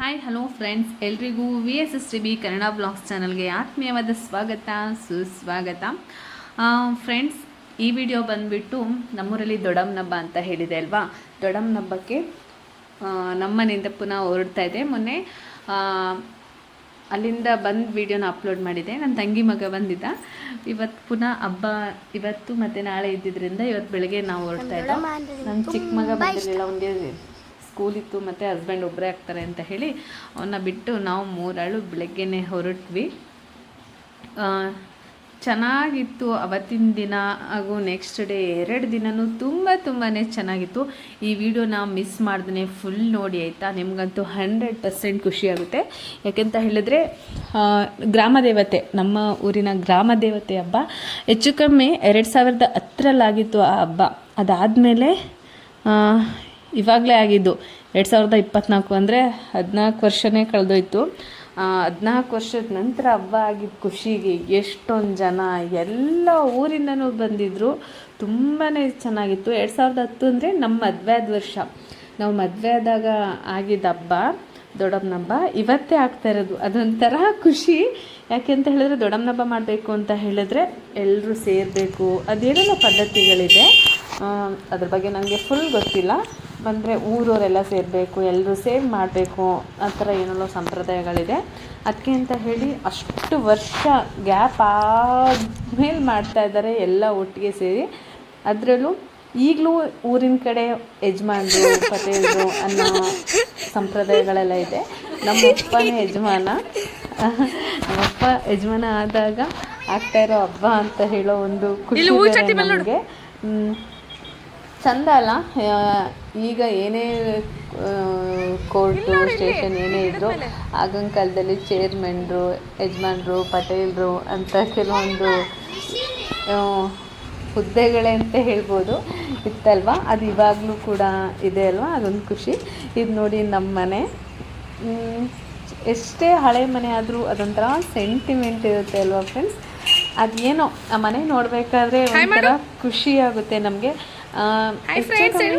Hi hello friends ಎಲ್ರಿಗೂ V S S T B Kannada blogs ಚಾನಲ್ಗೆ ಆತ್ಮೀಯವಾದ ಸ್ವಾಗತ ಸುಸ್ವಾಗತ. ಫ್ರೆಂಡ್ಸ್ ಈ ವಿಡಿಯೋ ಬಂದುಬಿಟ್ಟು ನಮ್ಮೂರಲ್ಲಿ ದೊಡಮ್ನಬ್ಬ ಅಂತ ಹೇಳಿದೆ ಅಲ್ವಾ? ಹಬ್ಬಕ್ಕೆ ನಮ್ಮನೆಯಿಂದ ಪುನಃ ಹೊರಡ್ತಾ ಇದೆ. ಮೊನ್ನೆ ಅಲ್ಲಿಂದ ಬಂದು ವಿಡಿಯೋನ ಅಪ್ಲೋಡ್ ಮಾಡಿದೆ. ನನ್ನ ತಂಗಿ ಮಗ ಬಂದಿದ್ದ. ಇವತ್ತು ಪುನಃ ಹಬ್ಬ ಇವತ್ತು ಮತ್ತು ನಾಳೆ ಇದ್ದಿದ್ದರಿಂದ ಇವತ್ತು ಬೆಳಗ್ಗೆ ನಾವು ಹೊರಡ್ತಾ ಇದ್ದೋ ನನ್ನ ಚಿಕ್ಕ ಮಗ ಬಂದಿರಲಿಲ್ಲ ಅವನಿಗೆ ಸ್ಕೂಲ್ ಇತ್ತು ಮತ್ತು ಹಸ್ಬೆಂಡ್ ಒಬ್ಬರೇ ಆಗ್ತಾರೆ ಅಂತ ಹೇಳಿ ಅವನ್ನ ಬಿಟ್ಟು ನಾವು ಮೂರಾಳು ಬೆಳಗ್ಗೆನೆ ಹೊರಟ್ವಿ. ಚೆನ್ನಾಗಿತ್ತು. ಅವತ್ತಿನ ದಿನ ಹಾಗೂ ನೆಕ್ಸ್ಟ್ ಡೇ ಎರಡು ದಿನವೂ ತುಂಬ ತುಂಬಾ ಚೆನ್ನಾಗಿತ್ತು. ಈ ವಿಡಿಯೋನ ಮಿಸ್ ಮಾಡ್ದೇ ಫುಲ್ ನೋಡಿ, ಆಯಿತಾ? ನಿಮಗಂತೂ ಹಂಡ್ರೆಡ್ ಪರ್ಸೆಂಟ್ ಖುಷಿಯಾಗುತ್ತೆ ಯಾಕೆಂತ ಹೇಳಿದ್ರೆ ಗ್ರಾಮ ದೇವತೆ, ನಮ್ಮ ಊರಿನ ಗ್ರಾಮ ದೇವತೆ ಹಬ್ಬ ಹೆಚ್ಚು ಕಮ್ಮಿ ಎರಡು ಸಾವಿರದ ಹತ್ತರಲ್ಲಾಗಿತ್ತು ಆ ಹಬ್ಬ. ಅದಾದಮೇಲೆ ಇವಾಗಲೇ ಆಗಿದ್ದು ಎರಡು ಸಾವಿರದ ಇಪ್ಪತ್ತ್ನಾಲ್ಕು ಅಂದರೆ ಹದಿನಾಲ್ಕು ವರ್ಷನೇ ಕಳೆದೋಯ್ತು. ಹದಿನಾಲ್ಕು ವರ್ಷದ ನಂತರ ಹಬ್ಬ ಆಗಿದ್ದ ಖುಷಿಗೆ ಎಷ್ಟೊಂದು ಜನ ಎಲ್ಲ ಊರಿಂದನೂ ಬಂದಿದ್ದರು ತುಂಬಾ ಚೆನ್ನಾಗಿತ್ತು. ಎರಡು ಸಾವಿರದ ಹತ್ತು ಅಂದರೆ ನಮ್ಮ ಮದುವೆ ಆದ ವರ್ಷ. ನಾವು ಮದುವೆ ಆದಾಗ ಆಗಿದ್ದ ಹಬ್ಬ ದೊಡ್ಡಮ್ಮನ ಹಬ್ಬ, ಇವತ್ತೇ ಆಗ್ತಾ ಇರೋದು. ಅದೊಂಥರ ಖುಷಿ. ಯಾಕೆ ಅಂತ ಹೇಳಿದ್ರೆ ದೊಡ್ಡಮ್ಮನ ಹಬ್ಬ ಮಾಡಬೇಕು ಅಂತ ಹೇಳಿದ್ರೆ ಎಲ್ಲರೂ ಸೇರಬೇಕು. ಅದೇನೆಲ್ಲ ಪದ್ಧತಿಗಳಿದೆ. ಅದ್ರ ಬಗ್ಗೆ ನನಗೆ ಫುಲ್ ಗೊತ್ತಿಲ್ಲ. ಬಂದರೆ ಊರವರೆಲ್ಲ ಸೇರಬೇಕು ಎಲ್ಲರೂ ಸೇವ್ ಮಾಡಬೇಕು ಆ ಥರ ಏನೆಲ್ಲೋ ಸಂಪ್ರದಾಯಗಳಿದೆ. ಅದಕ್ಕೆ ಅಂತ ಹೇಳಿ ಅಷ್ಟು ವರ್ಷ ಗ್ಯಾಪ್ ಆದಮೇಲೆ ಮಾಡ್ತಾ ಇದ್ದಾರೆ ಎಲ್ಲ ಒಟ್ಟಿಗೆ ಸೇರಿ. ಅದರಲ್ಲೂ ಈಗಲೂ ಊರಿನ ಕಡೆ ಯಜಮಾನ್ರು ಪಟೇಲರು ಅನ್ನೋ ಸಂಪ್ರದಾಯಗಳೆಲ್ಲ ಇದೆ. ನಮ್ಮ ಅಪ್ಪನೇ ಯಜಮಾನ ನಮ್ಮಪ್ಪ ಯಜಮಾನ ಆದಾಗ ಆಗ್ತಾ ಇರೋ ಹಬ್ಬ ಅಂತ ಹೇಳೋ ಒಂದು ಖುಷಿ ಹ್ಮ್. ಚಂದ ಅಲ್ಲ? ಈಗ ಏನೇ ಕೋರ್ಟು ಸ್ಟೇಷನ್ ಏನೇ ಇದ್ದರೂ ಆಗಿನ ಕಾಲದಲ್ಲಿ ಚೇರ್ಮನ್ರು ಯಜಮಾನ್ರು ಪಟೇಲ್ರು ಅಂತ ಕೆಲವೊಂದು ಹುದ್ದೆಗಳೇ ಅಂತ ಹೇಳ್ಬೋದು. ಇತ್ತಲ್ವಾ? ಅದು ಇವಾಗಲೂ ಕೂಡ ಇದೆ ಅಲ್ವಾ? ಅದೊಂದು ಖುಷಿ. ಇದು ನೋಡಿ ನಮ್ಮ ಮನೆ. ಎಷ್ಟೇ ಹಳೆ ಮನೆ ಆದರೂ ಅದೊಂಥರ ಸೆಂಟಿಮೆಂಟ್ ಇರುತ್ತೆ ಅಲ್ವಾ ಫ್ರೆಂಡ್ಸ್ ಅದೇನೋ ಆ ಮನೆ ನೋಡಬೇಕಾದ್ರೆ ಒಂಥರ ಖುಷಿ ಆಗುತ್ತೆ ನಮಗೆ.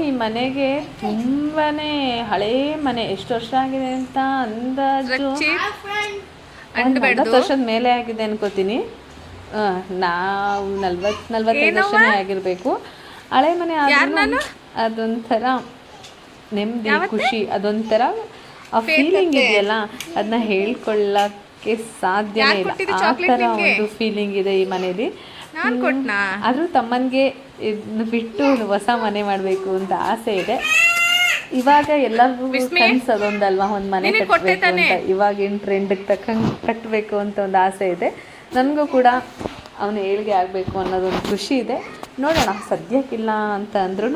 ಈ ಮನೆಗೆ ತುಂಬಾನೇ ಹಳೇ ಮನೆ ಎಷ್ಟು ವರ್ಷ ಆಗಿದೆ ಅಂತ ಅಂದಾಜು. ನಲ್ವತ್ತು ವರ್ಷದ ಮೇಲೆ ಆಗಿದೆ ಅನ್ಕೋತೀನಿ. ಆ, ನಾವು ನಲ್ವತ್ ನಲ್ವತ್ತೈದು ವರ್ಷನೇ ಆಗಿರ್ಬೇಕು. ಹಳೆ ಮನೆ ಆದ್ರೂ ಅದೊಂಥರ ನೆಮ್ಮದಿ ಖುಷಿ ಅದೊಂಥರ ಆ ಫೀಲಿಂಗ್ ಇದೆಯಲ್ಲ ಅದನ್ನ ಹೇಳ್ಕೊಳ್ಳಕ್ಕೆ ಸಾಧ್ಯನೇ ಇಲ್ಲ. ಆ ಥರ ಒಂದು ಫೀಲಿಂಗ್ ಇದೆ ಈ ಮನೇಲಿ. ಆದರೂ ತಮ್ಮನಿಗೆ ಇದನ್ನ ಬಿಟ್ಟು ಹೊಸ ಮನೆ ಮಾಡಬೇಕು ಅಂತ ಆಸೆ ಇದೆ. ಇವಾಗ ಎಲ್ಲರಿಗೂ ಕನ್ಸು ಅದೊಂದಲ್ವಾ? ಒಂದು ಮನೆ ಕಟ್ಟಬೇಕು ಅಂತ. ಇವಾಗಿನ ಟ್ರೆಂಡ್ಗೆ ತಕ್ಕಂಗೆ ಕಟ್ಟಬೇಕು ಅಂತ ಒಂದು ಆಸೆ ಇದೆ. ನನಗೂ ಕೂಡ ಅವನು ಏಳಿಗೆ ಆಗಬೇಕು ಅನ್ನೋದೊಂದು ಖುಷಿ ಇದೆ. ನೋಡೋಣ ಸದ್ಯಕ್ಕಿಲ್ಲ ಅಂತ ಅಂದ್ರೂ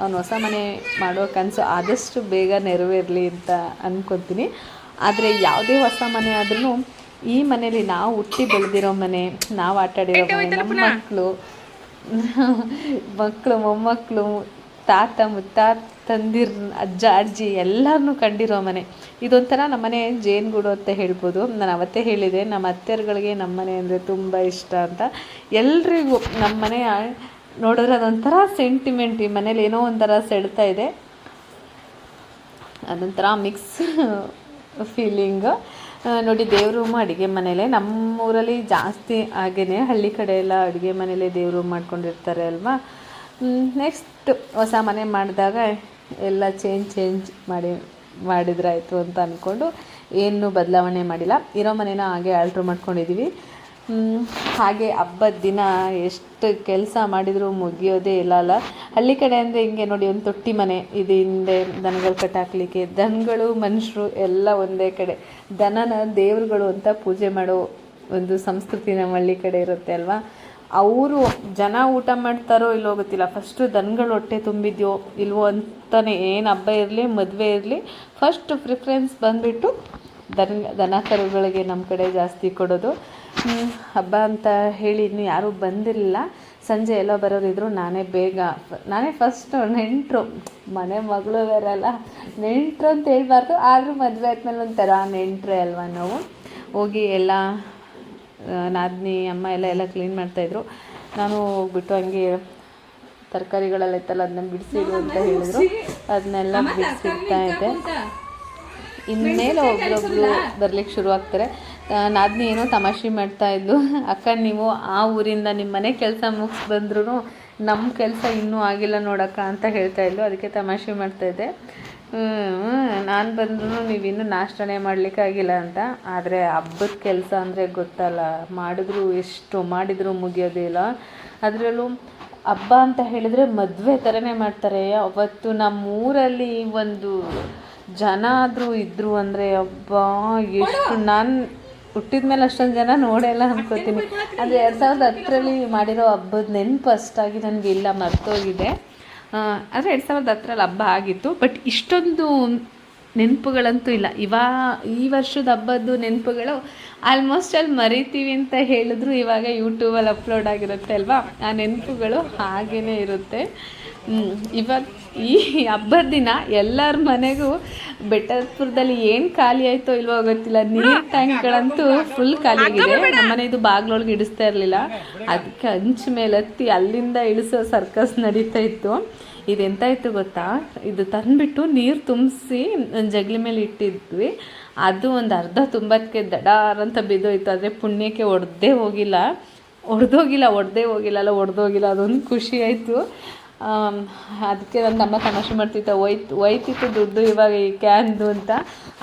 ಅವನು ಹೊಸ ಮನೆ ಮಾಡೋ ಕನಸು ಆದಷ್ಟು ಬೇಗ ನೆರವೇರಲಿ ಅಂತ ಅಂದ್ಕೊತೀನಿ ಆದರೆ ಯಾವುದೇ ಹೊಸ ಮನೆ ಆದ್ರೂ ಈ ಮನೇಲಿ ನಾವು ಹುಟ್ಟಿ ಬೆಳೆದಿರೋ ಮನೆ ನಾವು ಆಟಾಡಿರೋ ಮನೆ ನಮ್ಮ ಮಕ್ಕಳು ಮಕ್ಕಳು ಮೊಮ್ಮಕ್ಕಳು ತಾತ ಮುತ್ತಾತ ತಂದಿರ್ ಅಜ್ಜ ಅಜ್ಜಿ ಎಲ್ಲರನ್ನೂ ಕಂಡಿರೋ ಮನೆ. ಇದೊಂಥರ ನಮ್ಮನೆ ಜೇನುಗೂಡು ಅಂತ ಹೇಳ್ಬೋದು. ನಾನು ಅವತ್ತೇ ಹೇಳಿದೆ ನಮ್ಮ ಅತ್ತೆಯರುಗಳಿಗೆ ನಮ್ಮನೆ ಅಂದರೆ ತುಂಬ ಇಷ್ಟ ಅಂತ. ಎಲ್ರಿಗೂ ನಮ್ಮ ಮನೆ ನೋಡಿದ್ರೆ ಅದೊಂಥರ ಸೆಂಟಿಮೆಂಟ್ ಈ ಮನೇಲಿ ಏನೋ ಒಂಥರ ಸೆಳ್ತಾ ಇದೆ. ಅದೊಂಥರ ಮಿಕ್ಸ್ ಫೀಲಿಂಗ್ ನೋಡಿ ದೇವ್ರ ರೂಮ್ ಅಡುಗೆ ಮನೇಲೆ. ನಮ್ಮೂರಲ್ಲಿ ಜಾಸ್ತಿ ಹಾಗೇ ಹಳ್ಳಿ ಕಡೆ ಎಲ್ಲ ಅಡುಗೆ ಮನೇಲೆ ದೇವ್ರ ರೂಮ್ ಮಾಡ್ಕೊಂಡಿರ್ತಾರೆ ಅಲ್ವಾ? ನೆಕ್ಸ್ಟ್ ಹೊಸ ಮನೆ ಮಾಡಿದಾಗ ಎಲ್ಲ ಚೇಂಜ್ ಚೇಂಜ್ ಮಾಡಿ, ಮಾಡಿದ್ರಾಯಿತು ಅಂತ ಅಂದ್ಕೊಂಡು ಏನು ಬದಲಾವಣೆ ಮಾಡಿಲ್ಲ. ಇರೋ ಮನೇನ ಹಾಗೆ ಆಲ್ಟ್ರ್ ಮಾಡ್ಕೊಂಡಿದ್ದೀವಿ ಹಾಗೆ ಹಬ್ಬದ ದಿನ ಎಷ್ಟು ಕೆಲಸ ಮಾಡಿದರೂ ಮುಗಿಯೋದೇ ಇಲ್ಲ ಅಲ್ಲ ಹಳ್ಳಿ ಕಡೆ ಅಂದರೆ ಹಿಂಗೆ ನೋಡಿ ಒಂದು ತೊಟ್ಟಿ ಮನೆ, ಇದು ಹಿಂದೆ ದನಗಳು ಕಟ್ಟಾಕ್ಲಿಕ್ಕೆ ದನಗಳು ಮನುಷ್ಯರು ಎಲ್ಲ ಒಂದೇ ಕಡೆ. ದನನ ದೇವರುಗಳು ಅಂತ ಪೂಜೆ ಮಾಡೋ ಒಂದು ಸಂಸ್ಕೃತಿ ನಮ್ಮ ಹಳ್ಳಿ ಕಡೆ ಇರುತ್ತೆ ಅಲ್ವಾ? ಅವರು ಜನ ಊಟ ಮಾಡ್ತಾರೋ ಇಲ್ಲೋ ಗೊತ್ತಿಲ್ಲ. ಫಸ್ಟು ದನಗಳು ಹೊಟ್ಟೆ ತುಂಬಿದ್ಯೋ ಇಲ್ವೋ ಅಂತಲೇ ಏನು ಹಬ್ಬ ಇರಲಿ, ಮದುವೆ ಇರಲಿ ಫಸ್ಟ್ ಪ್ರಿಫರೆನ್ಸ್ ಬಂದುಬಿಟ್ಟು ದನ ದನ ಕರುಗಳಿಗೆ ನಮ್ಮ ಕಡೆ ಜಾಸ್ತಿ ಕೊಡೋದು. ಹಬ್ಬ ಅಂತ ಹೇಳಿ ಇನ್ನು ಯಾರೂ ಬಂದಿರಲಿಲ್ಲ. ಸಂಜೆ ಎಲ್ಲ ಬರೋದಿದ್ರು ನಾನೇ ಬೇಗ ನಾನೇ ಫಸ್ಟು ನೆಂಟರು. ಮನೆ ಮಗಳು ಬೇರೆಲ್ಲ ನೆಂಟರು ಅಂತ ಹೇಳ್ಬಾರ್ದು ಆದರೂ ಮದುವೆ ಆದ್ಮೇಲೆ ಒಂಥರ ನೆಂಟ್ರೆ ಅಲ್ವಾ ನಾವು. ಹೋಗಿ ಎಲ್ಲ ನಾದಿನಿ ಅಮ್ಮ ಎಲ್ಲ ಎಲ್ಲ ಕ್ಲೀನ್ ಮಾಡ್ತಾಯಿದ್ರು ನಾನು ಹೋಗ್ಬಿಟ್ಟು ಹಂಗೆ ತರಕಾರಿಗಳೆಲ್ಲ ಇತ್ತಲ್ಲ ಅದನ್ನ ಬಿಡಿಸಿಡು ಅಂತ ಹೇಳಿದ್ರು. ಅದನ್ನೆಲ್ಲ ಬಿಡಿಸಿಡ್ತಾ ಇದ್ದೆ. ಇನ್ಮೇಲೆ ಒಬ್ರೊಬ್ರು ಬರ್ಲಿಕ್ಕೆ ಶುರು ಆಗ್ತಾರೆ ನಾದ್ನಿ ಏನೋ ತಮಾಷೆ ಮಾಡ್ತಾ ಇದ್ಲು. ಅಕ್ಕ, ನೀವು ಆ ಊರಿಂದ ನಿಮ್ಮ ಮನೆ ಕೆಲಸ ಮುಗಿಸ್ ಬಂದ್ರೂ ನಮ್ಮ ಕೆಲಸ ಇನ್ನೂ ಆಗಿಲ್ಲ ನೋಡಕ್ಕ ಅಂತ ಹೇಳ್ತಾ ಇದ್ಲು. ಅದಕ್ಕೆ ತಮಾಷೆ ಮಾಡ್ತಾ ಇದ್ದೆ. ನಾನು ಬಂದ್ರೂ ನೀವಿನ್ನೂ ನಾಷ್ಟನೇ ಮಾಡಲಿಕ್ಕಾಗಿಲ್ಲ ಅಂತ. ಆದರೆ ಹಬ್ಬದ ಕೆಲಸ ಅಂದರೆ ಗೊತ್ತಲ್ಲ, ಮಾಡಿದ್ರು ಎಷ್ಟು, ಮಾಡಿದರೂ ಮುಗಿಯೋದಿಲ್ಲ ಅದರಲ್ಲೂ ಹಬ್ಬ ಅಂತ ಹೇಳಿದರೆ ಮದುವೆ ಥರನೇ ಮಾಡ್ತಾರೆ. ಅವತ್ತು ನಮ್ಮ ಊರಲ್ಲಿ ಒಂದು ಜನ ಆದರೂ ಇದ್ದರು ಅಂದರೆ ಅಬ್ಬಾ ಎಷ್ಟು ನಾನು ಹುಟ್ಟಿದ ಮೇಲೆ ಅಷ್ಟೊಂದು ಜನ ನೋಡೆಲ್ಲ ಅನ್ಕೋತೀನಿ. ಅಂದರೆ ಎರಡು ಸಾವಿರದ ಹತ್ತರಲ್ಲಿ ಮಾಡಿರೋ ಹಬ್ಬದ ನೆನಪು ಅಷ್ಟಾಗಿ ನನಗೆ ಇಲ್ಲ ಮರ್ತೋಗಿದೆ. ಆದರೆ ಎರಡು ಸಾವಿರದ ಹತ್ತರಲ್ಲಿ ಹಬ್ಬ ಆಗಿತ್ತು. ಬಟ್ ಇಷ್ಟೊಂದು ನೆನಪುಗಳಂತೂ ಇಲ್ಲ. ಇವಾ ಈ ವರ್ಷದ ಹಬ್ಬದ್ದು ನೆನಪುಗಳು ಆಲ್ಮೋಸ್ಟ್ ಅಲ್ಲಿ ಮರಿತೀವಿ ಅಂತ ಹೇಳಿದ್ರು. ಇವಾಗ ಯೂಟ್ಯೂಬಲ್ಲಿ ಅಪ್ಲೋಡ್ ಆಗಿರುತ್ತೆ ಅಲ್ವಾ? ಆ ನೆನಪುಗಳು ಹಾಗೇ ಇರುತ್ತೆ. ಇವತ್ತು ಈ ಹಬ್ಬದ ದಿನ ಎಲ್ಲರ ಮನೆಗೂ ಬೆಟ್ಟಪುರದಲ್ಲಿ ಏನು ಖಾಲಿ ಆಯಿತೋ ಇಲ್ವೋ ಗೊತ್ತಿಲ್ಲ. ನೀರು ಟ್ಯಾಂಕ್ಗಳಂತೂ ಫುಲ್ ಖಾಲಿ ಆಗಿದೆ. ನಮ್ಮನೆ ಇದು ಬಾಗ್ಲೊಳಗೆ ಇಡಿಸ್ತಾ ಇರಲಿಲ್ಲ. ಅದಕ್ಕೆ ಹಂಚ್ ಮೇಲೆ ಹತ್ತಿ ಅಲ್ಲಿಂದ ಇಳಿಸೋ ಸರ್ಕಸ್ ನಡೀತಾ ಇತ್ತು. ಇದೆಂತ ಇತ್ತು ಗೊತ್ತಾ? ಇದು ತಂದುಬಿಟ್ಟು ನೀರು ತುಂಬಿಸಿ ಜಗಲಿ ಮೇಲೆ ಇಟ್ಟಿದ್ವಿ. ಅದು ಒಂದು ಅರ್ಧ ತುಂಬಕ್ಕೆ ದಡಾರ್ ಅಂತ ಬಿದ್ದೋಯ್ತು. ಆದರೆ ಪುಣ್ಯಕ್ಕೆ ಒಡೆದೇ ಹೋಗಿಲ್ಲ. ಒಡೆದೋಗಿಲ್ಲ ಒಡೆದೇ ಹೋಗಿಲ್ಲ ಅಲ್ಲ ಒಡೆದೋಗಿಲ್ಲ. ಅದೊಂದು ಖುಷಿ ಆಯಿತು. ಅದಕ್ಕೆ ನನ್ನ ಅಮ್ಮ ತಮಾಷೆ ಮಾಡ್ತಿತ್ತು ಒಯ್ತು ಒಯ್ತಿತ್ತು ದುಡ್ಡು ಇವಾಗ ಈ ಕ್ಯಾನ್ದು ಅಂತ.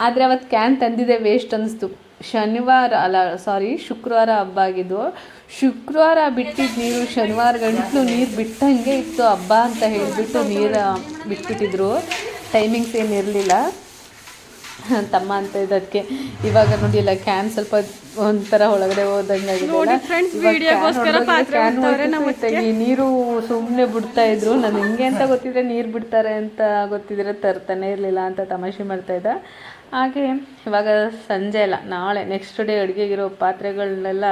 ಆದರೆ ಅವತ್ತು ಕ್ಯಾನ್ ತಂದಿದೆ ವೇಸ್ಟ್ ಅನ್ನಿಸ್ತು. ಶನಿವಾರ ಅಲ್ಲ ಸಾರಿ ಶುಕ್ರವಾರ ಹಬ್ಬ ಆಗಿದ್ದು. ಶುಕ್ರವಾರ ಬಿಟ್ಟಿದ್ದು ನೀರು ಶನಿವಾರ ಗಂಟಲು ನೀರು ಬಿಟ್ಟಂಗೆ ಇತ್ತು ಹಬ್ಬ ಅಂತ ಹೇಳಿಬಿಟ್ಟು ನೀರು ಬಿಟ್ಬಿಟ್ಟಿದ್ರು. ಟೈಮಿಂಗ್ಸ್ ಏನು ಇರಲಿಲ್ಲ. ತಮ್ಮ ಅಂತ ಇದಕ್ಕೆ ಇವಾಗ ನೋಡಿ ಇಲ್ಲ ಕ್ಯಾನ್ ಸ್ವಲ್ಪ ಒಂಥರ ಒಳಗಡೆ ಹೋದಂಗೆ ಈ ನೀರು ಸುಮ್ಮನೆ ಬಿಡ್ತಾ ಇದ್ರು. ನಾನು ಹಿಂಗೆ ಅಂತ ಗೊತ್ತಿದ್ರೆ ನೀರು ಬಿಡ್ತಾರೆ ಅಂತ ಗೊತ್ತಿದ್ರೆ ತರ್ತಾನೆ ಇರಲಿಲ್ಲ ಅಂತ ತಮಾಷೆ ಮಾಡ್ತಾ ಇದ್ದ. ಹಾಗೆ ಇವಾಗ ಸಂಜೆ ಅಲ್ಲ ನಾಳೆ ನೆಕ್ಸ್ಟ್ ಡೇ ಅಡುಗೆಗಿರೋ ಪಾತ್ರೆಗಳನ್ನೆಲ್ಲ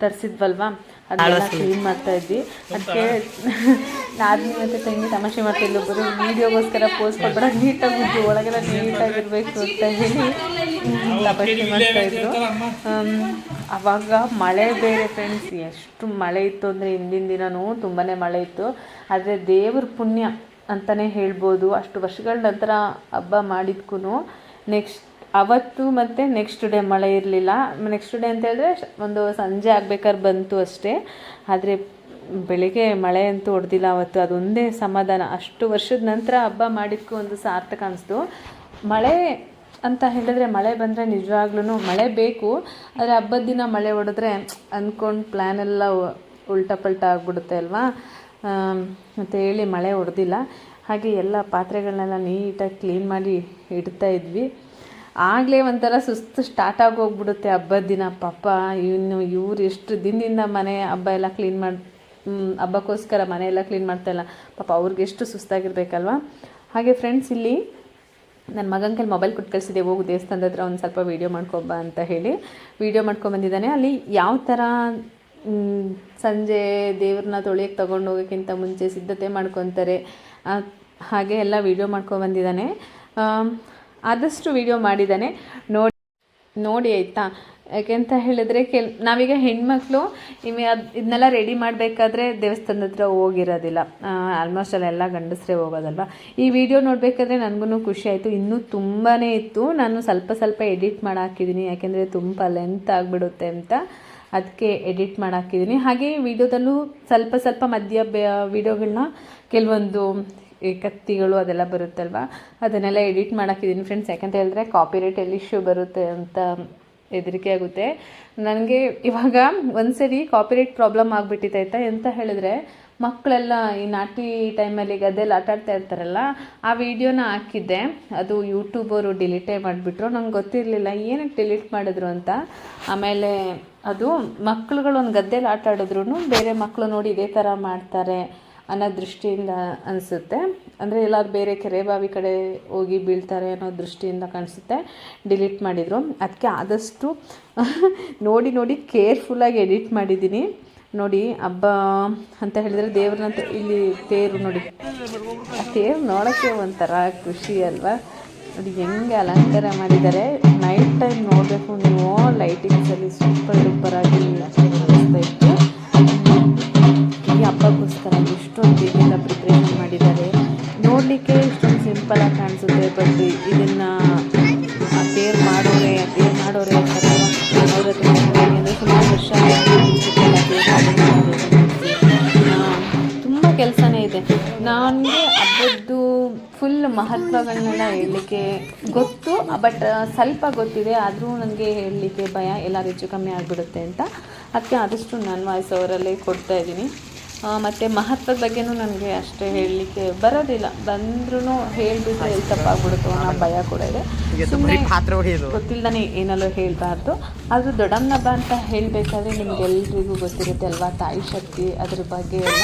ತರಿಸಿದ್ವಲ್ವಾ? ಅದೆಲ್ಲ ಕ್ಲೀನ್ ಮಾಡ್ತಾ ಇದ್ವಿ. ಅದಕ್ಕೆ ನಾದಿನಿ ಮತ್ತು ತಂಗಿ ತಮಾಷೆ ಮಾಡ್ತಿದ್ಲು ಒಬ್ಬರು ವೀಡಿಯೋಗೋಸ್ಕರ ಪೋಸ್ಟ್ ಕೊಡ್ಬೇಡ ನೀಟಾಗಿ ಬಿದ್ದು ಒಳಗೆಲ್ಲ ನೀಟಾಗಿರಬೇಕು ಅಂತ ಹೇಳಿ ತಪಾಸಣೆ ಮಾಡ್ತಾ ಇದ್ರು. ಆವಾಗ ಮಳೆ ಬೇರೆ ಫ್ರೆಂಡ್ಸ್ ಎಷ್ಟು ಮಳೆ ಇತ್ತು ಅಂದರೆ ಹಿಂದಿನ ದಿನವೂ ತುಂಬಾ ಮಳೆ ಇತ್ತು. ಆದರೆ ದೇವ್ರ ಪುಣ್ಯ ಅಂತಲೇ ಹೇಳ್ಬೋದು. ಅಷ್ಟು ವರ್ಷಗಳ ನಂತರ ಹಬ್ಬ ಮಾಡಿದ್ಕೂ ನೆಕ್ಸ್ಟ್ ಅವತ್ತು ಮತ್ತು ನೆಕ್ಸ್ಟ್ ಡೇ ಮಳೆ ಇರಲಿಲ್ಲ. ನೆಕ್ಸ್ಟ್ ಡೇ ಅಂತ ಹೇಳಿದ್ರೆ ಒಂದು ಸಂಜೆ ಆಗ್ಬೇಕಾದ್ರೆ ಬಂತು ಅಷ್ಟೇ. ಆದರೆ ಬೆಳಿಗ್ಗೆ ಮಳೆ ಅಂತೂ ಹೊಡೆದಿಲ್ಲ ಅವತ್ತು. ಅದೊಂದೇ ಸಮಾಧಾನ. ಅಷ್ಟು ವರ್ಷದ ನಂತರ ಹಬ್ಬ ಮಾಡಿದ್ಕೂ ಒಂದು ಸಾರ್ಥಕ ಅನಿಸ್ತು. ಮಳೆ ಅಂತ ಹೇಳಿದ್ರೆ ಮಳೆ ಬಂದರೆ ನಿಜವಾಗ್ಲೂ ಮಳೆ ಬೇಕು. ಆದರೆ ಹಬ್ಬದ ದಿನ ಮಳೆ ಹೊಡೆದ್ರೆ ಅಂದ್ಕೊಂಡು ಪ್ಲ್ಯಾನೆಲ್ಲ ಉಲ್ಟಾ ಪಲ್ಟ ಆಗಿಬಿಡುತ್ತೆ ಅಲ್ವಾ? ಅಂತ ಹೇಳಿ ಮಳೆ ಹೊಡೆದಿಲ್ಲ. ಹಾಗೆ ಎಲ್ಲ ಪಾತ್ರೆಗಳನ್ನೆಲ್ಲ ನೀಟಾಗಿ ಕ್ಲೀನ್ ಮಾಡಿ ಇಡ್ತಾ ಇದ್ವಿ. ಆಗಲೇ ಒಂಥರ ಸುಸ್ತು ಸ್ಟಾರ್ಟ್ ಆಗೋಗ್ಬಿಡುತ್ತೆ ಹಬ್ಬದ ದಿನ. ಪಾಪ, ಇನ್ನು ಇವ್ರು ಎಷ್ಟು ದಿನದಿಂದ ಮನೆ ಹಬ್ಬ ಎಲ್ಲ ಕ್ಲೀನ್ ಮಾಡಿ ಹಬ್ಬಕ್ಕೋಸ್ಕರ ಮನೆಯೆಲ್ಲ ಕ್ಲೀನ್ ಕ್ಲೀನ್ ಮಾಡ್ತಾಯಿಲ್ಲ ಪಾಪ, ಅವ್ರಿಗೆ ಎಷ್ಟು ಸುಸ್ತಾಗಿರ್ಬೇಕಲ್ವ? ಹಾಗೆ ಫ್ರೆಂಡ್ಸ್ ಇಲ್ಲಿ ನನ್ನ ಮಗನ ಕೈಲಿ ಮೊಬೈಲ್ ಕೊಟ್ಟು ಕಳಿಸಿದೆ. ಹೋಗು, ದೇವಸ್ಥಾನದ ಹತ್ರ ಒಂದು ಸ್ವಲ್ಪ ವೀಡಿಯೋ ಮಾಡ್ಕೊಬ ಅಂತ ಹೇಳಿ. ವೀಡಿಯೋ ಮಾಡ್ಕೊಂಬಂದಿದ್ದಾನೆ. ಅಲ್ಲಿ ಯಾವ ಥರ ಸಂಜೆ ದೇವ್ರನ್ನ ತೊಳೆಯಕ್ಕೆ ತೊಗೊಂಡು ಹೋಗೋಕ್ಕಿಂತ ಮುಂಚೆ ಸಿದ್ಧತೆ ಮಾಡ್ಕೊತಾರೆ. ಹಾಗೆ ಎಲ್ಲ ವೀಡಿಯೋ ಮಾಡ್ಕೊಬಂದಿದ್ದಾನೆ ಆದಷ್ಟು ವೀಡಿಯೋ ಮಾಡಿದ್ದಾನೆ. ನೋಡಿ ನೋಡಿ ಆಯಿತಾ? ಯಾಕೆಂತ ಹೇಳಿದ್ರೆ ಕೆಲ್, ನಾವೀಗ ಹೆಣ್ಮಕ್ಳು ಇವೆ ಅದು ಇದನ್ನೆಲ್ಲ ರೆಡಿ ಮಾಡಬೇಕಾದ್ರೆ ದೇವಸ್ಥಾನದ ಹತ್ರ ಹೋಗಿರೋದಿಲ್ಲ. ಆಲ್ಮೋಸ್ಟ್ ಅಲ್ಲೆಲ್ಲ ಗಂಡಸರೇ ಹೋಗೋದಲ್ವ? ಈ ವಿಡಿಯೋ ನೋಡಬೇಕಾದ್ರೆ ನನಗೂ ಖುಷಿ ಆಯಿತು. ಇನ್ನೂ ತುಂಬಾ ಇತ್ತು. ನಾನು ಸ್ವಲ್ಪ ಸ್ವಲ್ಪ ಎಡಿಟ್ ಮಾಡಿ ಹಾಕಿದ್ದೀನಿ ಯಾಕೆಂದರೆ ತುಂಬ ಲೆಂತ್ ಆಗಿಬಿಡುತ್ತೆ ಅಂತ. ಅದಕ್ಕೆ ಎಡಿಟ್ ಮಾಡಾಕಿದ್ದೀನಿ ಹಾಗೆ ವಿಡಿಯೋದಲ್ಲೂ ಸ್ವಲ್ಪ ಸ್ವಲ್ಪ ಮಧ್ಯ ವಿಡಿಯೋಗಳನ್ನ ಕೆಲವೊಂದು ಕತ್ತಿಗಳು ಅದೆಲ್ಲ ಬರುತ್ತಲ್ವ? ಅದನ್ನೆಲ್ಲ ಎಡಿಟ್ ಮಾಡಾಕಿದ್ದೀನಿ ಫ್ರೆಂಡ್ಸ್ ಯಾಕಂತ ಹೇಳಿದ್ರೆ ಕಾಪಿರೈಟ್ ಎಲ್ಲಿ ಇಶ್ಯೂ ಬರುತ್ತೆ ಅಂತ ಹೆದರಿಕೆ ಆಗುತ್ತೆ. ನನಗೆ ಇವಾಗ ಒಂದು ಸರಿ ಕಾಪಿರೈಟ್ ಪ್ರಾಬ್ಲಮ್ ಆಗಿಬಿಟ್ಟಿತ್ತೈತಾ ಎಂತ ಹೇಳಿದ್ರೆ ಮಕ್ಕಳೆಲ್ಲ ಈ ನಾಟಿ ಟೈಮಲ್ಲಿ ಗದ್ದೆಲ್ಲ ಆಟ ಆಡ್ತಾ ಇರ್ತಾರಲ್ಲ, ಆ ವಿಡಿಯೋನ ಹಾಕಿದ್ದೆ. ಅದು ಯೂಟ್ಯೂಬರು ಡಿಲೀಟೇ ಮಾಡಿಬಿಟ್ರು. ನಂಗೆ ಗೊತ್ತಿರಲಿಲ್ಲ, ಏನಕ್ಕೆ ಡಿಲೀಟ್ ಮಾಡಿದ್ರು ಅಂತ. ಆಮೇಲೆ ಅದು ಮಕ್ಳುಗಳು ಒಂದು ಗದ್ದೆಲಿ ಆಟ ಆಡಿದ್ರು ಬೇರೆ ಮಕ್ಕಳು ನೋಡಿ ಇದೇ ಥರ ಮಾಡ್ತಾರೆ ಅನ್ನೋ ದೃಷ್ಟಿಯಿಂದ ಅನಿಸುತ್ತೆ. ಅಂದರೆ ಎಲ್ಲರೂ ಬೇರೆ ಕೆರೆ ಬಾವಿ ಕಡೆ ಹೋಗಿ ಬೀಳ್ತಾರೆ ಅನ್ನೋ ದೃಷ್ಟಿಯಿಂದ ಕಾಣಿಸುತ್ತೆ. ಡಿಲೀಟ್ ಮಾಡಿದರು. ಅದಕ್ಕೆ ಆದಷ್ಟು ನೋಡಿ ನೋಡಿ ಕೇರ್ಫುಲ್ಲಾಗಿ ಎಡಿಟ್ ಮಾಡಿದ್ದೀನಿ. ನೋಡಿ, ಹಬ್ಬ ಅಂತ ಹೇಳಿದರೆ ದೇವ್ರನ್ನ ಇಲ್ಲಿ ತೇರು ನೋಡಿ. ಆ ತೇರು ನೋಡೋಕ್ಕೆ ಒಂಥರ ಖುಷಿ ಅಲ್ವಾ? ನೋಡಿ ಹೆಂಗೆ ಅಲಂಕಾರ ಮಾಡಿದ್ದಾರೆ. ನೈಟ್ ಟೈಮ್ ನೋಡಬೇಕು ನೀವು. ಲೈಟಿಂಗ್ಸಲ್ಲಿ ಸೂಪರ್ ಡೂಪರ್ ಆಗಿ ಇತ್ತು ಈ ಹಬ್ಬಕ್ಕೋಸ್ಕರ ಎಷ್ಟೊಂದು ಇದೆಲ್ಲ ಪ್ರಿಪ್ರೇಷನ್ ಮಾಡಿದ್ದಾರೆ. ನೋಡಲಿಕ್ಕೆ ಇಷ್ಟೊಂದು ಸಿಂಪಲಾಗಿ ಕಾಣಿಸುತ್ತೆ ಬಟ್ ಇದನ್ನು ಕೇರ್ ಮಾಡೋರೆ ಕೇರ್ ಮಾಡೋರೆ ವರ್ಷ ತುಂಬ ಕೆಲಸನೇ ಇದೆ. ನನಗೆ ಹಬ್ಬದ್ದು ಫುಲ್ ಮಹತ್ವಗಳನ್ನೆಲ್ಲ ಹೇಳಲಿಕ್ಕೆ ಗೊತ್ತು ಬಟ್ ಸ್ವಲ್ಪ ಗೊತ್ತಿದೆ ಆದರೂ ನನಗೆ ಹೇಳಲಿಕ್ಕೆ ಭಯ ಎಲ್ಲರೂ ಹೆಚ್ಚು ಕಮ್ಮಿ ಆಗಿಬಿಡುತ್ತೆ ಅಂತ. ಅದಕ್ಕೆ ಆದಷ್ಟು ನನ್ನ ವಾಯ್ಸ್ ಅವರಲ್ಲೇ ಕೊಡ್ತಾ ಇದ್ದೀನಿ. ಮತ್ತು ಮಹತ್ವದ ಬಗ್ಗೆನೂ ನನಗೆ ಅಷ್ಟೇ ಹೇಳಲಿಕ್ಕೆ ಬರೋದಿಲ್ಲ. ಬಂದ್ರೂ ಹೇಳಿಬಿಟ್ರೆ ಎಲ್ಲಿ ತಪ್ಪಾಗ್ಬಿಡುತ್ತೋ ಅನ್ನೋ ಭಯ ಕೂಡ ಇದೆ. ಸುಮ್ಮನೆ ಪಾತ್ರ ಹೊಡೆಯೋದು ಗೊತ್ತಿಲ್ಲದೇ ಏನಲ್ಲೋ ಹೇಳಬಾರ್ದು. ಆದರೂ ದೊಡ್ಡಮ್ಮ ಹಬ್ಬ ಅಂತ ಹೇಳಬೇಕಾದ್ರೆ ನಿಮಗೆಲ್ರಿಗೂ ಗೊತ್ತಿರುತ್ತೆ ಅಲ್ವಾ ತಾಯಿ ಶಕ್ತಿ ಅದ್ರ ಬಗ್ಗೆ ಎಲ್ಲ?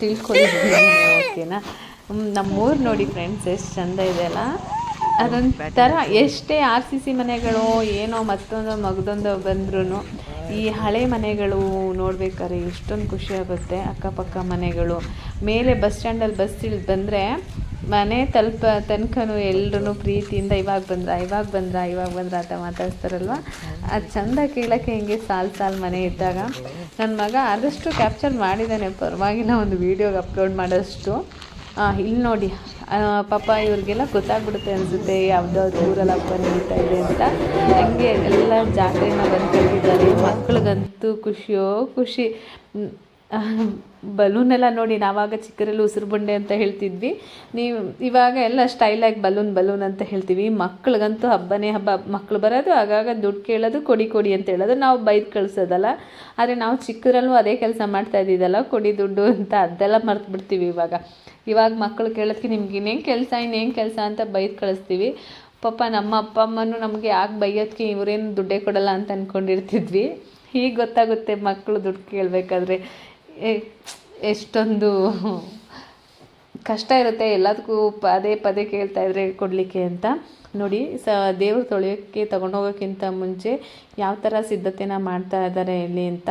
ತಿಳ್ಕೊಳ್ಳಿ. ಓಕೆನಾ ನಮ್ಮೂರು ನೋಡಿ ಫ್ರೆಂಡ್ಸ್ ಎಷ್ಟು ಚಂದ ಇದೆ ಅಲ್ಲ? ಅದೊಂಥರ ಎಷ್ಟೇ ಆರ್ ಸಿ ಸಿ ಮನೆಗಳು ಏನೋ ಮತ್ತೊಂದು ಮಗದೊಂದು ಬಂದ್ರೂ ಈ ಹಳೆ ಮನೆಗಳು ನೋಡ್ಬೇಕಾದ್ರೆ ಎಷ್ಟೊಂದು ಖುಷಿ ಆಗುತ್ತೆ ಅಕ್ಕಪಕ್ಕ ಮನೆಗಳು. ಮೇಲೆ ಬಸ್ ಸ್ಟ್ಯಾಂಡಲ್ಲಿ ಬಸ್ ಇಳಿದು ಬಂದರೆ ಮನೆ ತಲುಪ ತನಕನೂ ಎಲ್ಲರೂ ಪ್ರೀತಿಯಿಂದ ಇವಾಗ ಬಂದ್ರ ಇವಾಗ ಬಂದ್ರ ಇವಾಗ ಬಂದ್ರ ಅಂತ ಮಾತಾಡ್ತಾರಲ್ವ ಅದು ಚಂದ ಕೇಳೋಕ್ಕೆ ಹಿಂಗೆ ಸಾಲು ಸಾಲು ಮನೆ ಇದ್ದಾಗ. ನನ್ನ ಮಗ ಆದಷ್ಟು ಕ್ಯಾಪ್ಚರ್ ಮಾಡಿದ್ದಾನೆ ಪರವಾಗಿಲ್ಲ ಒಂದು ವೀಡಿಯೋಗೆ ಅಪ್ಲೋಡ್ ಮಾಡೋಷ್ಟು. ಇಲ್ಲಿ ನೋಡಿ ಪಾಪ ಇವ್ರಿಗೆಲ್ಲ ಗೊತ್ತಾಗ್ಬಿಡುತ್ತೆ ಅನಿಸುತ್ತೆ ಯಾವುದಾದ್ರು ಊರಲ್ಲಿ ಹಬ್ಬ ನಡೀತಾ ಇದೆ ಅಂತ. ಹಂಗೆ ಎಲ್ಲ ಜಾತ್ರೆನ ಬಂದು ಕಟ್ಟಿದ್ದಾರೆ. ಮಕ್ಳಿಗಂತೂ ಖುಷಿಯೋ ಖುಷಿ. ಬಲೂನೆಲ್ಲ ನೋಡಿ, ನಾವಾಗ ಚಿಕ್ಕರಲ್ಲಿ ಉಸಿರು ಬಂಡೆ ಅಂತ ಹೇಳ್ತಿದ್ವಿ. ನೀವು ಇವಾಗ ಎಲ್ಲ ಸ್ಟೈಲಾಗಿ ಬಲೂನ್ ಬಲೂನ್ ಅಂತ ಹೇಳ್ತೀವಿ. ಮಕ್ಳಿಗಂತೂ ಹಬ್ಬನೇ ಹಬ್ಬ. ಮಕ್ಕಳು ಬರೋದು, ಆಗಾಗ ದುಡ್ಡು ಕೇಳೋದು, ಕೊಡಿ ಕೊಡಿ ಅಂತ ಹೇಳೋದು. ನಾವು ಬೈದು ಕಳಿಸೋದಲ್ಲ. ಆದರೆ ನಾವು ಚಿಕ್ಕರಲ್ಲೂ ಅದೇ ಕೆಲಸ ಮಾಡ್ತಾ ಇದ್ದಿದ್ದಲ್ಲ, ಕೊಡಿ ದುಡ್ಡು ಅಂತ ಅದೆಲ್ಲ ಮರ್ತು ಬಿಡ್ತೀವಿ ಇವಾಗ. ಇವಾಗ ಮಕ್ಕಳು ಕೇಳೋದಕ್ಕೆ ನಿಮ್ಗೆ ಇನ್ನೇನು ಕೆಲಸ ಇನ್ನೇನು ಕೆಲಸ ಅಂತ ಬೈದು ಕಳಿಸ್ತೀವಿ. ಪಾಪ ನಮ್ಮ ಅಪ್ಪ, ಅಮ್ಮನೂ ನಮಗೆ ಯಾಕೆ ಬೈಯೋದಕ್ಕೆ ಇವರೇನು ದುಡ್ಡೇ ಕೊಡಲ್ಲ ಅಂತ ಅಂದ್ಕೊಂಡಿರ್ತಿದ್ವಿ ಈಗ ಗೊತ್ತಾಗುತ್ತೆ ಮಕ್ಕಳು ದುಡ್ಡು ಕೇಳಬೇಕಾದ್ರೆ. ಎಷ್ಟೊಂದು ಕಷ್ಟ ಇರುತ್ತೆ ಎಲ್ಲದಕ್ಕೂ ಪದೇ ಪದೇ ಕೇಳ್ತಾ ಇದ್ರೆ ಕೊಡಲಿಕ್ಕೆ ಅಂತ. ನೋಡಿ, ಸ, ದೇವ್ರು ತೊಳೆಯೋಕ್ಕೆ, ತೊಗೊಂಡೋಗೋಕ್ಕಿಂತ ಮುಂಚೆ ಯಾವ ಥರ ಸಿದ್ಧತೆನ ಮಾಡ್ತಾ ಇದ್ದಾರೆ ಇಲ್ಲಿ ಅಂತ.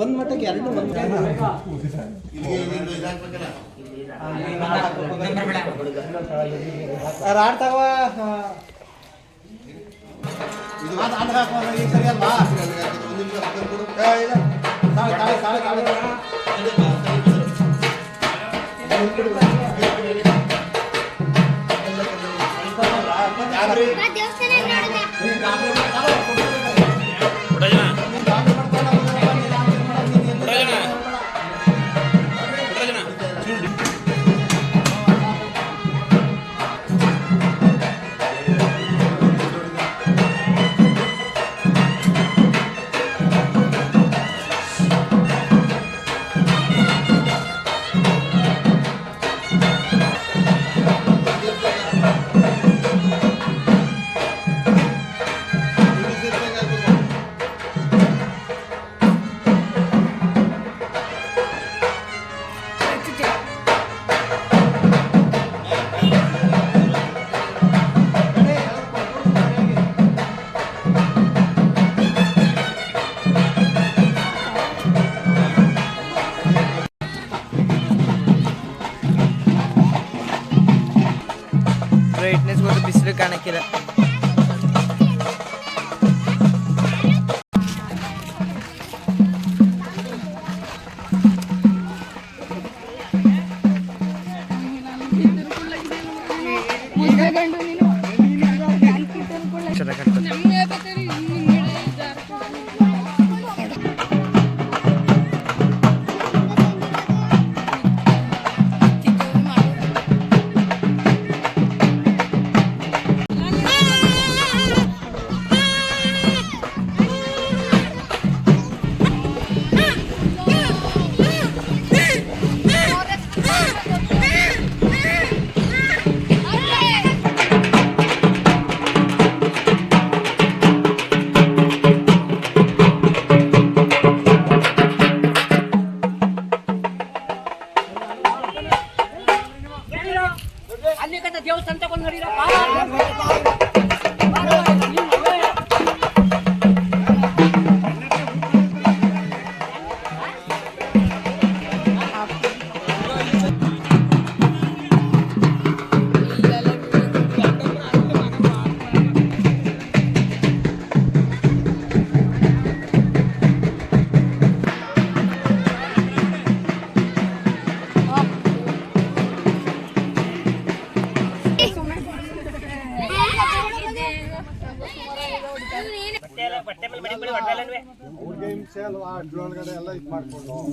ಒಂದ್ ಮಟ್ಟಕ್ಕೆ ಎರಡು ಒಂದ್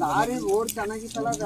ದಾರಿ ರೋಡ್ ಚೆನ್ನಾಗಿತ್ತಲ್ಲ ಅದ.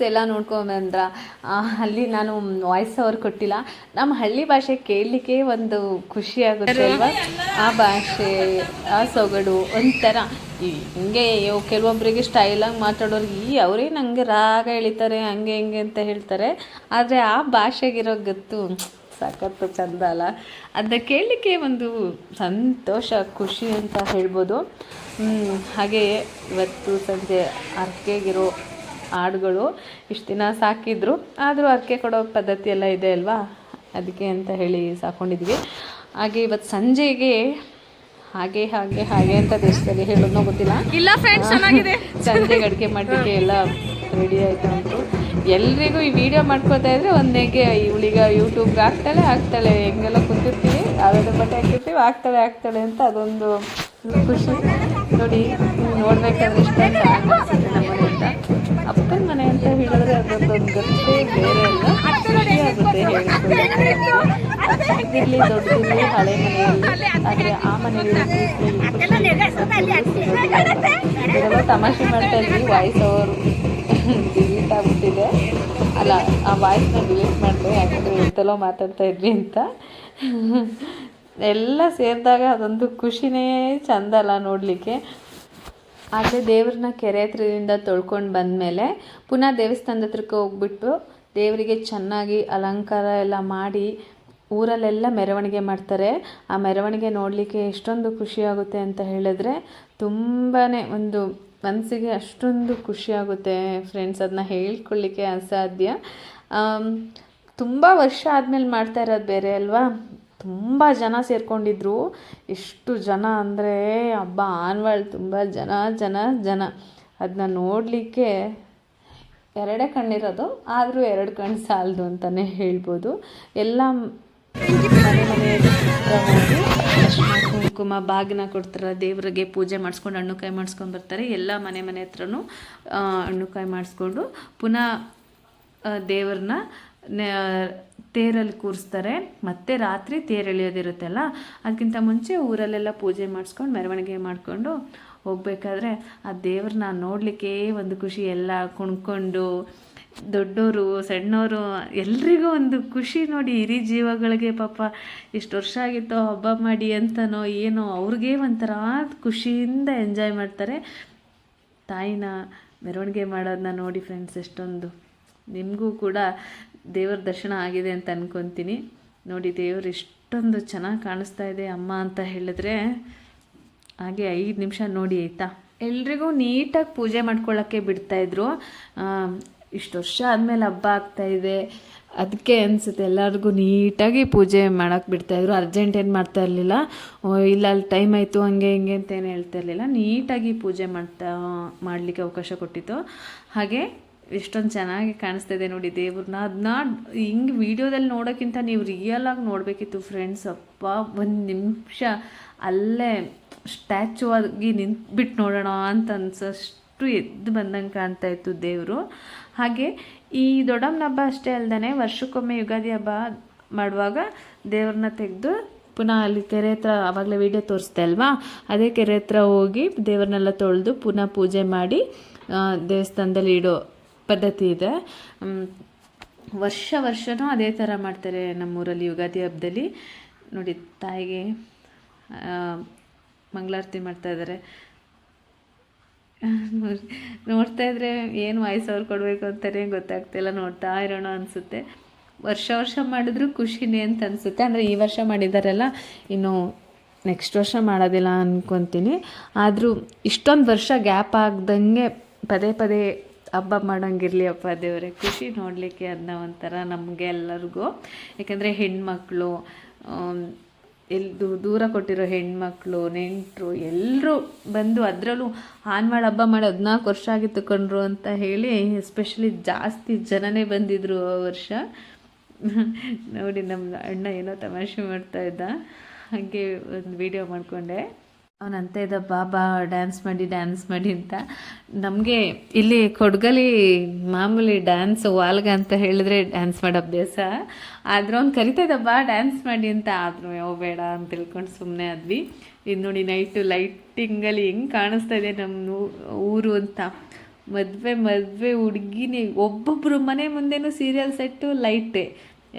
ಫ್ರೆಂಡ್ಸ್ ಎಲ್ಲ ನೋಡ್ಕೊಂಬಂದ್ರ ಅಲ್ಲಿ ನಾನು ವಾಯ್ಸ್ ಓವರ್ ಕೊಟ್ಟಿಲ್ಲ. ನಮ್ಮ ಹಳ್ಳಿ ಭಾಷೆ ಕೇಳಲಿಕ್ಕೆ ಒಂದು ಖುಷಿ ಆಗುತ್ತೆ ಅಲ್ವಾ? ಆ ಭಾಷೆ, ಆ ಸೊಗಡು ಒಂಥರ. ಹಿಂಗೆ ಕೆಲವೊಬ್ಬರಿಗೆ ಸ್ಟೈಲಾಗಿ ಮಾತಾಡೋರು ಈ ಅವರೇ ನನಗೆ ರಾಗ ಎಳಿತಾರೆ, ಹಂಗೆ ಹಿಂಗೆ ಅಂತ ಹೇಳ್ತಾರೆ. ಆದರೆ ಆ ಭಾಷೆಗಿರೋ ಗತ್ತು, ಸಖತ್ತು ಚಂದ ಅಲ್ಲ. ಅದನ್ನ ಕೇಳಲಿಕ್ಕೆ ಒಂದು ಸಂತೋಷ, ಖುಷಿ ಅಂತ ಹೇಳ್ಬೋದು. ಹಾಗೆಯೇ ಹಾಗೆ ಇವತ್ತು ಸಂಜೆ ಅರ್ಕೆಗಿರೋ ಹಾಡುಗಳು ಇಷ್ಟು ದಿನ ಸಾಕಿದ್ರು ಆದರೂ ಅರ್ಕೆ ಕೊಡೋ ಪದ್ಧತಿ ಎಲ್ಲ ಇದೆ ಅಲ್ವಾ? ಅದಕ್ಕೆ ಅಂತ ಹೇಳಿ ಸಾಕೊಂಡಿದ್ವಿ. ಹಾಗೆ ಇವತ್ತು ಸಂಜೆಗೆ ಹಾಗೆ ಹಾಗೆ ಹಾಗೆ ಅಂತ ದೇಶದಲ್ಲಿ ಹೇಳೋದನ್ನೋ ಗೊತ್ತಿಲ್ಲ. ಇಲ್ಲ ಫ್ರೆಂಡ್ಸ್ ಚೆನ್ನಾಗಿದೆ. ಸಂಜೆಗೆ ಅಡುಗೆ ಮಾಡಲಿಕ್ಕೆ ಎಲ್ಲ ರೆಡಿ ಆಯಿತು ಅಂತ ಎಲ್ರಿಗೂ ಈ ವಿಡಿಯೋ ಮಾಡ್ಕೋತಾ ಇದ್ರೆ ಒಂದೇಗೆ ಇವಳೀಗ ಯೂಟ್ಯೂಬ್ಗೆ ಹಾಕ್ತಾಳೆ ಹಾಕ್ತಾಳೆ ಹೆಂಗೆಲ್ಲ ಕೂತಿರ್ತೀವಿ ಯಾವ್ಯಾವ ಬಟ್ಟೆ ಹಾಕಿರ್ತೀವಿ ಹಾಕ್ತಾಳೆ ಹಾಕ್ತಾಳೆ ಅಂತ ಅದೊಂದು ಖುಷಿ. ನೋಡಿ ನೀವು ಇಷ್ಟ ಮನೆ ಅಂತ ಹೇಳಿದ್ರೆ ಅದೊಂದೊಂದು ಗತ್ತೆ ಬೇರೆ ಅಲ್ಲ. ಖುಷಿ ಆಗುತ್ತೆ ದೊಡ್ಡದಿರ್ಲಿ ಹಳೆ ಮನೆಯಲ್ಲಿ. ಆದರೆ ಆ ಮನೆಯಲ್ಲಿ ತಮಾಷೆ ಮಾಡ್ತಾ ಇದ್ವಿ ವಾಯ್ಸ್ ಅವರು ಡಿಲೀಟ್ ಆಗ್ಬಿಟ್ಟಿದೆ. ಅಲ್ಲ, ಆ ವಾಯ್ಸ್ನ ಡಿಲೀಟ್ ಮಾಡಿದೆ. ಯಾಕಂದರೆ ಇಂತಲೋ ಮಾತಾಡ್ತಾ ಇದ್ವಿ ಅಂತ. ಎಲ್ಲ ಸೇರಿದಾಗ ಅದೊಂದು ಖುಷಿನೇ ಚಂದ ಅಲ್ಲ ನೋಡಲಿಕ್ಕೆ. ಆದರೆ ದೇವ್ರನ್ನ ಕೆರೆ ಹತ್ರದಿಂದ ತೊಳ್ಕೊಂಡು ಬಂದಮೇಲೆ ಪುನಃ ದೇವಸ್ಥಾನದ ಹತ್ರಕ್ಕೆ ಹೋಗ್ಬಿಟ್ಟು ದೇವರಿಗೆ ಚೆನ್ನಾಗಿ ಅಲಂಕಾರ ಎಲ್ಲ ಮಾಡಿ ಊರಲ್ಲೆಲ್ಲ ಮೆರವಣಿಗೆ ಮಾಡ್ತಾರೆ. ಆ ಮೆರವಣಿಗೆ ನೋಡಲಿಕ್ಕೆ ಎಷ್ಟೊಂದು ಖುಷಿಯಾಗುತ್ತೆ ಅಂತ ಹೇಳಿದ್ರೆ ತುಂಬಾ ಒಂದು ಮನಸ್ಸಿಗೆ ಅಷ್ಟೊಂದು ಖುಷಿಯಾಗುತ್ತೆ ಫ್ರೆಂಡ್ಸ್ ಅದನ್ನ ಹೇಳ್ಕೊಳ್ಳಿಕ್ಕೆ ಅಸಾಧ್ಯ. ತುಂಬ ವರ್ಷ ಆದಮೇಲೆ ಮಾಡ್ತಾ ಇರೋದು ಬೇರೆ ಅಲ್ವಾ? ತುಂಬ ಜನ ಸೇರ್ಕೊಂಡಿದ್ರು. ಎಷ್ಟು ಜನ ಅಂದರೆ ಹಬ್ಬ ಆನ್ವಾಳ್ ತುಂಬ ಜನ ಜನ ಜನ. ಅದನ್ನ ನೋಡಲಿಕ್ಕೆ ಎರಡೇ ಕಣ್ಣಿರೋದು, ಆದರೂ ಎರಡು ಕಣ್ಣು ಸಾಲದು ಅಂತಲೇ ಹೇಳ್ಬೋದು. ಎಲ್ಲ ಮನೆ ಮನೆ ಕುಂಕುಮ, ಬಾಗಿನ ಕೊಡ್ತಾರೆ, ದೇವರಿಗೆ ಪೂಜೆ ಮಾಡಿಸ್ಕೊಂಡು ಹಣ್ಣು ಕಾಯಿ ಮಾಡಿಸ್ಕೊಂಡು ಬರ್ತಾರೆ. ಎಲ್ಲ ಮನೆ ಮನೆ ಹತ್ರನೂ ಹಣ್ಣುಕಾಯಿ ಹಣ್ಣು ಕಾಯಿ ಮಾಡಿಸ್ಕೊಂಡು ಪುನಃ ದೇವ್ರನ್ನ ತೇರಲ್ಲಿ ಕೂರಿಸ್ತಾರೆ. ಮತ್ತೆ ರಾತ್ರಿ ತೇರು ಎಳೆಯೋದಿರುತ್ತಲ್ಲ, ಅದಕ್ಕಿಂತ ಮುಂಚೆ ಊರಲ್ಲೆಲ್ಲ ಪೂಜೆ ಮಾಡಿಸ್ಕೊಂಡು ಮೆರವಣಿಗೆ ಮಾಡಿಕೊಂಡು ಹೋಗ್ಬೇಕಾದ್ರೆ ಆ ದೇವ್ರನ್ನ ನೋಡಲಿಕ್ಕೆ ಒಂದು ಖುಷಿ, ಎಲ್ಲ ಕುಣ್ಕೊಂಡು ದೊಡ್ಡೋರು ಸಣ್ಣವರು ಎಲ್ರಿಗೂ ಒಂದು ಖುಷಿ ನೋಡಿ, ಹಿರಿ ಜೀವಗಳಿಗೆ ಪಾಪ ಎಷ್ಟು ವರ್ಷ ಆಗಿತ್ತೋ, ಹಬ್ಬ ಮಾಡಿ ಅಂತನೋ, ಏನೋ, ಅವ್ರಿಗೆ ಒಂಥರ ಖುಷಿಯಿಂದ ಎಂಜಾಯ್ ಮಾಡ್ತಾರೆ. ತಾಯಿನ ಮೆರವಣಿಗೆ ಮಾಡೋದನ್ನ ನೋಡಿ ಫ್ರೆಂಡ್ಸ್ ಎಷ್ಟೊಂದು. ನಿಮಗೂ ಕೂಡ ದೇವರ ದರ್ಶನ ಆಗಿದೆ ಅಂತ ಅನ್ಕೊತೀನಿ. ನೋಡಿ, ದೇವರು ಇಷ್ಟೊಂದು ಚೆನ್ನಾಗಿ ಕಾಣಿಸ್ತಾ ಇದೆ ಅಮ್ಮ ಅಂತ ಹೇಳಿದ್ರೆ ಹಾಗೆ ಐದು ನಿಮಿಷ ನೋಡಿ, ಆಯಿತಾ? ಎಲ್ರಿಗೂ ನೀಟಾಗಿ ಪೂಜೆ ಮಾಡ್ಕೊಳ್ಳೋಕ್ಕೆ ಬಿಡ್ತಾಯಿದ್ರು ಇಷ್ಟು ವರ್ಷ ಆದಮೇಲೆ ಹಬ್ಬ ಆಗ್ತಾಯಿದೆ ಅದಕ್ಕೆ ಅನಿಸುತ್ತೆ ಎಲ್ಲರಿಗೂ ನೀಟಾಗಿ ಪೂಜೆ ಮಾಡೋಕ್ಕೆ ಬಿಡ್ತಾಯಿದ್ರು ಅರ್ಜೆಂಟ್ ಏನು ಮಾಡ್ತಾ ಇರಲಿಲ್ಲ. ಇಲ್ಲ, ಅಲ್ಲಿ ಟೈಮ್ ಆಯಿತು, ಹಂಗೆ, ಹಿಂಗೆ ಅಂತ ಏನು ಹೇಳ್ತಾ ಇರಲಿಲ್ಲ. ನೀಟಾಗಿ ಪೂಜೆ ಮಾಡ್ತಾ, ಮಾಡಲಿಕ್ಕೆ ಅವಕಾಶ ಕೊಟ್ಟಿತ್ತು. ಹಾಗೆ ಎಷ್ಟೊಂದು ಚೆನ್ನಾಗಿ ಕಾಣಿಸ್ತಾ ಇದೆ ನೋಡಿ ದೇವ್ರನ್ನ. ಅದನ್ನ ಹಿಂಗೆ ವೀಡಿಯೋದಲ್ಲಿ ನೋಡೋಕ್ಕಿಂತ ನೀವು ರಿಯಲಾಗಿ ನೋಡಬೇಕಿತ್ತು ಫ್ರೆಂಡ್ಸ್ ಅಪ್ಪ, ಒಂದು ನಿಮಿಷ ಅಲ್ಲೇ ಸ್ಟ್ಯಾಚು ಆಗಿ ನಿಂತ್ಬಿಟ್ಟು ನೋಡೋಣ ಅಂತ ಅನ್ಸೋಷ್ಟು ಎದ್ದು ಬಂದಂಗೆ ಕಾಣ್ತಾ ಇತ್ತು ದೇವರು. ಹಾಗೆ ಈ ದೊಡ್ಡಮ್ಮನ ಹಬ್ಬ ಅಷ್ಟೇ ಅಲ್ಲದೆ ವರ್ಷಕ್ಕೊಮ್ಮೆ ಯುಗಾದಿ ಹಬ್ಬ ಮಾಡುವಾಗ ದೇವ್ರನ್ನ ತೆಗೆದು ಪುನಃ ಅಲ್ಲಿ ಕೆರೆ ಹತ್ರ ಆವಾಗಲೇ ವೀಡಿಯೋ ತೋರಿಸ್ದೆ ಅಲ್ವಾ? ಅದೇ ಕೆರೆ ಹತ್ರ ಹೋಗಿ ದೇವ್ರನ್ನೆಲ್ಲ ತೊಳೆದು ಪುನಃ ಪೂಜೆ ಮಾಡಿ ದೇವಸ್ಥಾನದಲ್ಲಿ ಇಡೋ ಪದ್ಧತಿ ಇದೆ. ವರ್ಷ ವರ್ಷವೂ ಅದೇ ಥರ ಮಾಡ್ತಾರೆ ನಮ್ಮೂರಲ್ಲಿ ಯುಗಾದಿ ಹಬ್ಬದಲ್ಲಿ. ನೋಡಿ, ತಾಯಿಗೆ ಮಂಗಳಾರತಿ ಮಾಡ್ತಾ ಇದ್ದಾರೆ. ನೋಡ್ತಾ ಇದ್ರೆ ಏನು ವಾಯ್ಸ್ ಅವ್ರು ಕೊಡಬೇಕು ಅಂತಲೇ ಗೊತ್ತಾಗ್ತಿಲ್ಲ ನೋಡ್ತಾ ಇರೋಣ ಅನಿಸುತ್ತೆ. ವರ್ಷ ವರ್ಷ ಮಾಡಿದ್ರು ಖುಷಿನೇ ಅಂತ ಅನಿಸುತ್ತೆ. ಅಂದರೆ ಈ ವರ್ಷ ಮಾಡಿದಾರಲ್ಲ, ಇನ್ನು ನೆಕ್ಸ್ಟ್ ವರ್ಷ ಮಾಡೋದಿಲ್ಲ ಅನ್ಕೊತೀನಿ. ಆದರೂ ಇಷ್ಟೊಂದು ವರ್ಷ ಗ್ಯಾಪ್ ಆಗ್ದಂಗೆ ಪದೇ ಪದೇ ಹಬ್ಬ ಮಾಡೋಂಗಿರಲಿ ಅಪ್ಪ ದೇವರೇ. ಖುಷಿ ನೋಡಲಿಕ್ಕೆ ಅದನ್ನ ಒಂಥರ ನಮಗೆ ಎಲ್ಲರಿಗೂ. ಯಾಕೆಂದರೆ ಹೆಣ್ಮಕ್ಳು ಎಲ್ಲಿ ದೂರ ಕೊಟ್ಟಿರೋ ಹೆಣ್ಮಕ್ಳು, ನೆಂಟರು ಎಲ್ಲರೂ ಬಂದು ಅದರಲ್ಲೂ ಆನ್ಮಾಡ್ ಹಬ್ಬ ಮಾಡಿ ಹದಿನಾಲ್ಕು ವರ್ಷ ಆಗಿತ್ತು ತಗೊಂಡ್ರು ಅಂತ ಹೇಳಿ ಎಸ್ಪೆಷಲಿ ಜಾಸ್ತಿ ಜನನೇ ಬಂದಿದ್ರು ಆ ವರ್ಷ. ನೋಡಿ ನಮ್ಮ ಅಣ್ಣ ಏನೋ ತಮಾಷೆ ಮಾಡ್ತಾ ಇದ್ದ. ಹಾಗೆ ಒಂದು ವಿಡಿಯೋ ಮಾಡಿಕೊಂಡೆ. ಅವನಂತ ಇದ್ದ, ಬಾಬಾ ಡ್ಯಾನ್ಸ್ ಮಾಡಿ ಡ್ಯಾನ್ಸ್ ಮಾಡಿ ಅಂತ. ನಮಗೆ ಇಲ್ಲಿ ಕೊಡ್ಗಲಿ ಮಾಮೂಲಿ ಡ್ಯಾನ್ಸ್ ವಾಲ್ಗ ಅಂತ ಹೇಳಿದ್ರೆ ಡ್ಯಾನ್ಸ್ ಮಾಡೋ ಅಭ್ಯಾಸ. ಆದರೂ ಅವ್ನು ಕರಿತಾ ಬಾ ಡ್ಯಾನ್ಸ್ ಮಾಡಿ ಅಂತ. ಆದರೂ ಯಾವ ಬೇಡ ಅಂತ ತಿಳ್ಕೊಂಡು ಸುಮ್ಮನೆ ಆದ್ವಿ. ಇದು ನೋಡಿ ನೈಟು ಲೈಟಿಂಗಲ್ಲಿ ಹೆಂಗೆ ಕಾಣಿಸ್ತಾ ಇದೆ ನಮ್ಮ ಊರು ಅಂತ. ಮದುವೆ ಮದುವೆ ಹುಡುಗಿನೇ ಒಬ್ಬೊಬ್ಬರು ಮನೆ ಮುಂದೆನೂ ಸೀರಿಯಲ್ ಸೆಟ್ಟು ಲೈಟೇ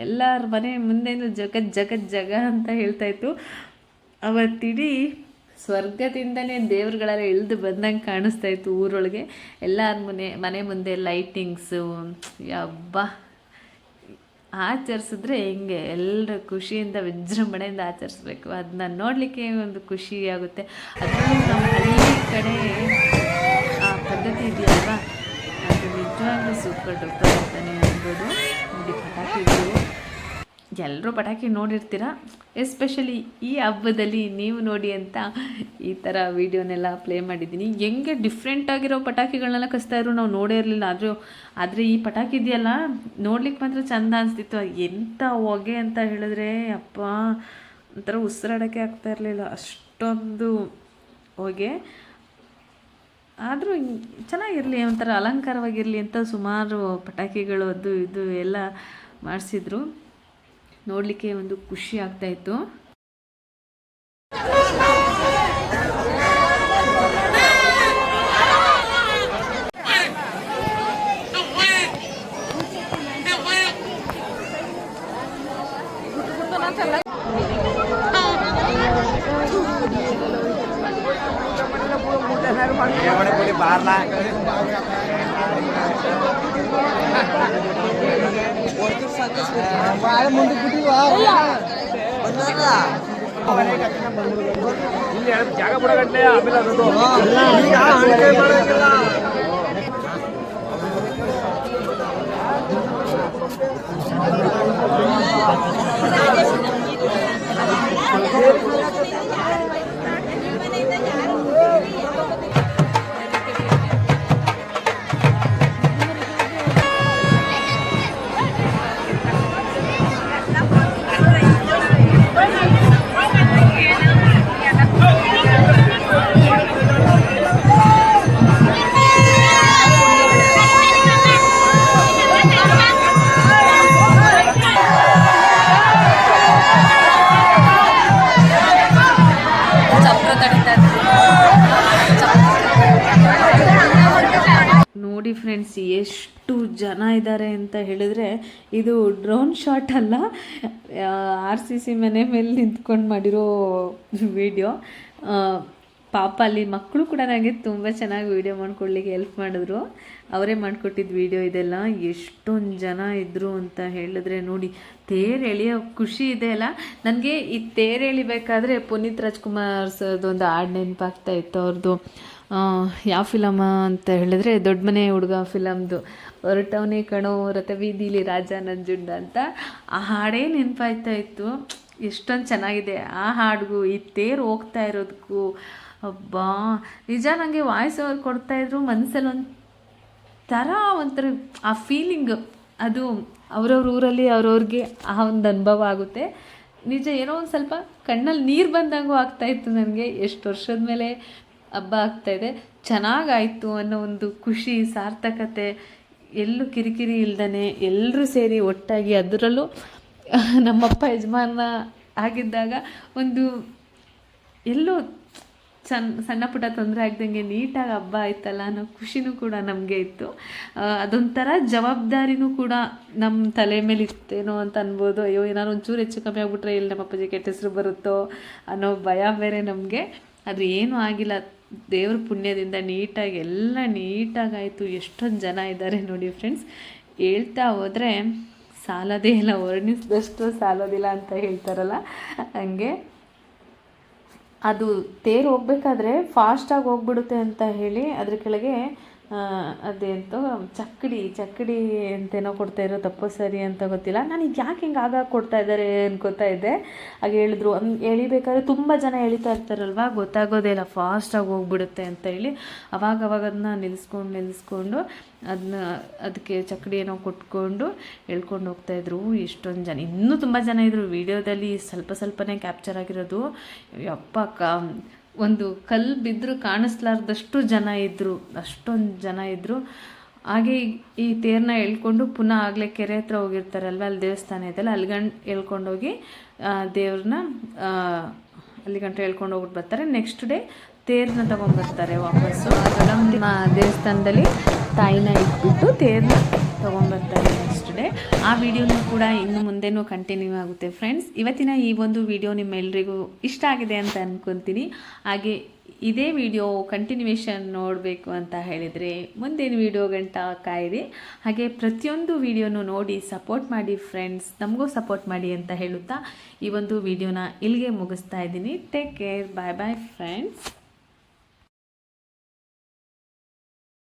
ಎಲ್ಲರ ಮನೆ ಮುಂದೆನೂ ಜಗತ್ ಜಗತ್ ಜಗ ಅಂತ ಹೇಳ್ತಾಯಿತ್ತು ಅವತ್ತಿಡೀ ಸ್ವರ್ಗದಿಂದನೇ ದೇವ್ರುಗಳೆಲ್ಲ ಇಳಿದು ಬಂದಂಗೆ ಕಾಣಿಸ್ತಾ ಇತ್ತು ಊರೊಳಗೆ. ಎಲ್ಲರ ಮನೆ ಮನೆ ಮುಂದೆ ಲೈಟಿಂಗ್ಸು ಹಬ್ಬ ಆಚರಿಸಿದ್ರೆ ಹೆಂಗೆ? ಎಲ್ಲರ ಖುಷಿಯಿಂದ, ವಿಜೃಂಭಣೆಯಿಂದ ಆಚರಿಸ್ಬೇಕು. ಅದನ್ನ ನೋಡಲಿಕ್ಕೆ ಒಂದು ಖುಷಿ ಆಗುತ್ತೆ. ಅದರಲ್ಲೂ ನಮ್ಮ ಹಳ್ಳಿ ಕಡೆ ಆ ಪದ್ಧತಿ ಇದೆಯಲ್ವಾ? ಅದು ನಿಜವಾಗ್ಲೂ ಸೂಪರ್ ಡಾಕ್ಟರ್ ಅಂತಲೇ ಎಲ್ಲರೂ ಪಟಾಕಿ ನೋಡಿರ್ತೀರ? ಎಸ್ಪೆಷಲಿ ಈ ಹಬ್ಬದಲ್ಲಿ ನೀವು ನೋಡಿ ಅಂತ ಈ ಥರ ವೀಡಿಯೋನೆಲ್ಲ ಪ್ಲೇ ಮಾಡಿದ್ದೀನಿ. ಹೆಂಗೆ ಡಿಫ್ರೆಂಟ್ ಆಗಿರೋ ಪಟಾಕಿಗಳನ್ನೆಲ್ಲ ಕಸ್ತಾ ಇದ್ರು ನಾವು ನೋಡೇ ಇರಲಿಲ್ಲ. ಆದರೂ, ಆದರೆ ಈ ಪಟಾಕಿ ಇದೆಯಲ್ಲ, ನೋಡ್ಲಿಕ್ಕೆ ಮಾತ್ರ ಚಂದ ಅನಿಸ್ತಿತ್ತು. ಎಂಥ ಹೊಗೆ ಅಂತ ಹೇಳಿದ್ರೆ, ಅಪ್ಪ, ಒಂಥರ ಉಸಿರಾಡೋಕ್ಕೆ ಆಗ್ತಾ ಇರಲಿಲ್ಲ. ಅಷ್ಟೊಂದು ಹೊಗೆ. ಆದರೂ ಚೆನ್ನಾಗಿರಲಿ, ಒಂಥರ ಅಲಂಕಾರವಾಗಿರಲಿ ಅಂತ ಸುಮಾರು ಪಟಾಕಿಗಳು ಅದು ಇದು ಎಲ್ಲ ಮಾಡಿಸಿದ್ರು. ನೋಡಲಿಕ್ಕೆ ಒಂದು ಖುಷಿ ಆಗ್ತಾಯಿತ್ತು ಇಲ್ಲಿ ಜಾಗ ಬಿಡಗಟ್ಟಲೆ ಆಮೇಲೆ ಮಾಡೋಕ್ಕಿಲ್ಲ ಅಲ್ಲ ಆರ್ ಸಿ ಸಿ ಮನೆ ಮೇಲೆ ನಿಂತ್ಕೊಂಡು ಮಾಡಿರೋ ವಿಡಿಯೋ ಪಾಪ ಅಲ್ಲಿ ಮಕ್ಕಳು ಕೂಡ ನನಗೆ ತುಂಬ ಚೆನ್ನಾಗಿ ವೀಡಿಯೋ ಮಾಡ್ಕೊಳ್ಳಿಕ್ಕೆ ಹೆಲ್ಪ್ ಮಾಡಿದ್ರು. ಅವರೇ ಮಾಡಿಕೊಟ್ಟಿದ್ದು ವೀಡಿಯೋ ಇದೆಲ್ಲ, ಎಷ್ಟೊಂದು ಜನ ಇದ್ದರು ಅಂತ ಹೇಳಿದ್ರೆ ನೋಡಿ, ತೇರು ಎಳೆಯೋ ಖುಷಿ ಇದೆ ಅಲ್ಲ. ನನಗೆ ಈ ತೇರು ಎಳಿಬೇಕಾದ್ರೆ ಪುನೀತ್ ರಾಜ್ಕುಮಾರ್ ಸರ್ದು ಒಂದು ಹಾಡು ನೆನಪಾಗ್ತಾ ಇತ್ತು ಅವ್ರದ್ದು ಯಾವ ಫಿಲಮ ಅಂತ ಹೇಳಿದ್ರೆ ದೊಡ್ಡ ಮನೆ ಹುಡುಗ ಫಿಲಮ್ದು. ಹೊರಟವನೇ ಕಣೋ ರಥಬೀದಿಲಿ ರಾಜ ನಂಜುಂಡ ಅಂತ. ಆ ಹಾಡೇ ನೆನಪಾಯ್ತಾ ಇತ್ತು. ಎಷ್ಟೊಂದು ಚೆನ್ನಾಗಿದೆ. ಆ ಹಾಡಿಗೂ, ಈ ತೇರು ಹೋಗ್ತಾ ಇರೋದಕ್ಕೂ ಅಬ್ಬಾ, ನಿಜ ನನಗೆ ವಾಯ್ಸ್ ಓವರ್ ಕೊಡ್ತಾಯಿದ್ರು ಮನಸ್ಸಲ್ಲಿ ಒಂದು ಥರ ಒಂಥರ, ಆ ಫೀಲಿಂಗ್ ಅದು ಅವ್ರವ್ರ ಊರಲ್ಲಿ, ಅವ್ರವ್ರಿಗೆ ಆ ಒಂದು ಅನುಭವ ಆಗುತ್ತೆ. ನಿಜ ಏನೋ ಒಂದು ಸ್ವಲ್ಪ ಕಣ್ಣಲ್ಲಿ ನೀರು ಬಂದಂಗೂ ಆಗ್ತಾಯಿತ್ತು ನನಗೆ ಎಷ್ಟು ವರ್ಷದ ಮೇಲೆ ಹಬ್ಬ ಆಗ್ತಾಯಿದೆ ಚೆನ್ನಾಗಾಯಿತು ಅನ್ನೋ ಒಂದು ಖುಷಿ, ಸಾರ್ಥಕತೆ, ಎಲ್ಲೂ ಕಿರಿಕಿರಿ ಇಲ್ದೇ ಎಲ್ಲರೂ ಸೇರಿ ಒಟ್ಟಾಗಿ ಅದರಲ್ಲೂ ನಮ್ಮಪ್ಪ ಯಜಮಾನ ಆಗಿದ್ದಾಗ ಒಂದು ಎಲ್ಲೂ ಸಣ್ಣ ಸಣ್ಣ ಪುಟ್ಟ ತೊಂದರೆ ಆಗ್ದಂಗೆ ನೀಟಾಗಿ ಹಬ್ಬ ಆಯ್ತಲ್ಲ ಅನ್ನೋ ಖುಷಿನೂ ಕೂಡ ನಮಗೆ ಇತ್ತು. ಅದೊಂಥರ ಜವಾಬ್ದಾರಿನೂ ಕೂಡ ನಮ್ಮ ತಲೆ ಮೇಲೆ ಇತ್ತೇನೋ ಅಂತ ಅನ್ಬೋದು. ಅಯ್ಯೋ, ಏನಾದ್ರು ಒಂಚೂರು ಹೆಚ್ಚು ಕಮ್ಮಿ ಆಗ್ಬಿಟ್ರೆ ಇಲ್ಲಿ ನಮ್ಮ ಅಪ್ಪಾಜಿ ಕೆಟ್ಟ ಹೆಸರು ಬರುತ್ತೋ ಅನ್ನೋ ಭಯ ಬೇರೆ ನಮಗೆ. ಅದು ಏನೂ ಆಗಿಲ್ಲ. ದೇವ್ರ ಪುಣ್ಯದಿಂದ ನೀಟಾಗಿ, ಎಲ್ಲ ನೀಟಾಗಾಯಿತು. ಎಷ್ಟೊಂದು ಜನ ಇದ್ದಾರೆ ನೋಡಿ ಫ್ರೆಂಡ್ಸ್ ಹೇಳ್ತಾ ಹೋದರೆ ಸಾಲದೇ ಇಲ್ಲ, ವರ್ಣಿಸಿದಷ್ಟು ಸಾಲೋದಿಲ್ಲ ಅಂತ ಹೇಳ್ತಾರಲ್ಲ. ಹಂಗೆ ಅದು ತೇರು ಹೋಗ್ಬೇಕಾದ್ರೆ ಫಾಸ್ಟಾಗಿ ಹೋಗ್ಬಿಡುತ್ತೆ ಅಂತ ಹೇಳಿ ಅದ್ರ ಕೆಳಗೆ ಅದೇಂತೋ ಚಕ್ಕಡಿ ಚಕ್ಕಡಿ ಅಂತೇನೋ ಕೊಡ್ತಾ ಇರೋ ತಪ್ಪು ಸರಿ ಅಂತ ಗೊತ್ತಿಲ್ಲ. ನಾನು ಯಾಕೆ ಹಿಂಗೆ ಆಗ ಕೊಡ್ತಾ ಇದ್ದಾರೆ ಅನ್ಕೋತಾ ಇದ್ದೆ ಹಾಗೆ ಹೇಳಿದ್ರು ಎಳಿಬೇಕಾದ್ರೆ ತುಂಬ ಜನ ಎಳಿತಾ ಇರ್ತಾರಲ್ವ? ಗೊತ್ತಾಗೋದೇ ಇಲ್ಲ ಫಾಸ್ಟಾಗಿ ಹೋಗ್ಬಿಡುತ್ತೆ ಅಂತ ಹೇಳಿ ಅವಾಗ ಅವಾಗ ಅದನ್ನ ನಿಲ್ಲಿಸ್ಕೊಂಡು ನಿಲ್ಲಿಸ್ಕೊಂಡು ಅದನ್ನ ಅದಕ್ಕೆ ಚಕ್ಕಡಿ ಏನೋ ಕೊಟ್ಕೊಂಡು ಎಳ್ಕೊಂಡು ಹೋಗ್ತಾಯಿದ್ರು ಎಷ್ಟೊಂದು ಜನ. ಇನ್ನೂ ತುಂಬ ಜನ ಇದ್ದರು ವಿಡಿಯೋದಲ್ಲಿ ಸ್ವಲ್ಪ ಸ್ವಲ್ಪನೇ ಕ್ಯಾಪ್ಚರ್ ಆಗಿರೋದು. ಯಪ್ಪ ಕ ಒಂದು ಕಲ್ಲು ಬಿದ್ದರೂ ಕಾಣಿಸ್ಲಾರ್ದಷ್ಟು ಜನ ಇದ್ದರು ಅಷ್ಟೊಂದು ಜನ ಇದ್ದರು ಹಾಗೆ ಈ- ತೇರನ್ನ ಎಳ್ಕೊಂಡು ಪುನಃ ಆಗಲೇ ಕೆರೆ ಹತ್ರ ಹೋಗಿರ್ತಾರಲ್ವ, ಅಲ್ಲಿ ದೇವಸ್ಥಾನ ಇದೆಯಲ್ಲ ಅಲ್ಲಿ ಗಂಟು ಎಳ್ಕೊಂಡೋಗಿ ದೇವ್ರನ್ನ ಅಲ್ಲಿ ಎಳ್ಕೊಂಡು ಹೋಗ್ಬಿಟ್ಟು ಬರ್ತಾರೆ. ನೆಕ್ಸ್ಟ್ ಡೇ ತೇರನ್ನ ತೊಗೊಂಬರ್ತಾರೆ ವಾಪಸ್ಸು. ದೇವಸ್ಥಾನದಲ್ಲಿ ತಾಯಿನ ಇಟ್ಬಿಟ್ಟು ತೇರನ್ನ ತೊಗೊಂಬರ್ತಾರೆ. ಆ ವಿಡಿಯೋನೂ ಕೂಡ ಇನ್ನು ಮುಂದೆನೂ ಕಂಟಿನ್ಯೂ ಆಗುತ್ತೆ ಫ್ರೆಂಡ್ಸ್ ಇವತ್ತಿನ ಈ ಒಂದು ವಿಡಿಯೋ ನಿಮ್ಮೆಲ್ಲರಿಗೂ ಇಷ್ಟ ಆಗಿದೆ ಅಂತ ಅಂದ್ಕೊತೀನಿ ಹಾಗೆ ಇದೇ ವಿಡಿಯೋ ಕಂಟಿನ್ಯೂಯೇಷನ್ ನೋಡಬೇಕು ಅಂತ ಹೇಳಿದರೆ ಮುಂದಿನ ವಿಡಿಯೋ ಗಂಟ ಕಾಯಿರಿ. ಹಾಗೆ ಪ್ರತಿಯೊಂದು ವಿಡಿಯೋನು ನೋಡಿ ಸಪೋರ್ಟ್ ಮಾಡಿ ಫ್ರೆಂಡ್ಸ್ ನಮಗೂ ಸಪೋರ್ಟ್ ಮಾಡಿ ಅಂತ ಹೇಳುತ್ತಾ ಈ ಒಂದು ವಿಡಿಯೋನ ಇಲ್ಲಿಗೆ ಮುಗಿಸ್ತಾ ಇದ್ದೀನಿ. Take care bye bye friends